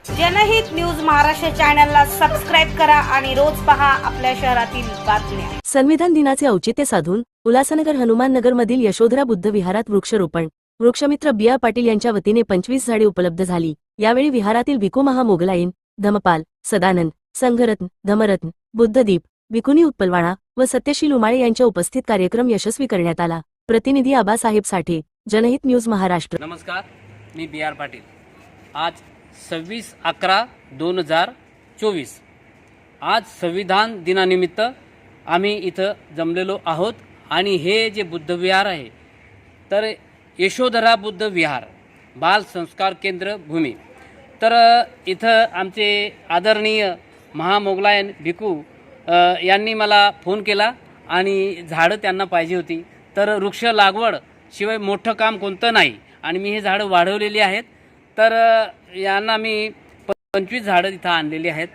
जनहित न्यूज महाराष्ट्र चॅनलला सबस्क्राईब करा आणि रोज पहा आपल्या शहरातील बातम्या. संविधान दिनाचे औचित्य साधून उल्हासनगर हनुमान नगर मधील यशोधरा बुद्ध विहारात वृक्षरोपण. वृक्षमित्र बिया पाटील यांच्या वतीने पंचवीस झाडे उपलब्ध झाली. यावेळी विहारातील विकुमहा मोगलाईन धमपाल सदानंद संघरत्न धमरत्न बुद्धदीप विकुनी उत्पलवाणा व सत्यशील उमाळे यांच्या उपस्थित कार्यक्रम यशस्वी करण्यात आला. प्रतिनिधी आबासाहेब साठे जनहित न्यूज महाराष्ट्र. नमस्कार मी बी आर पाटील. आज सव्वीस अकरा दोन हजार चोवीस. आज संविधान दिनानिमित्त आम्ही इथं जमलेलो आहोत आणि हे जे बुद्धविहार आहे तर यशोधरा बुद्ध विहार बाल संस्कार केंद्र भूमी. तर इथं आमचे आदरणीय महामोगलायन भिकू यांनी मला फोन केला आणि झाडं त्यांना पाहिजे होती. तर वृक्ष लागवड शिवाय मोठं काम कोणतं नाही आणि मी हे झाडं वाढवलेली आहेत. तर यांना मी प- पंचवीस झाडं तिथं आणलेली आहेत.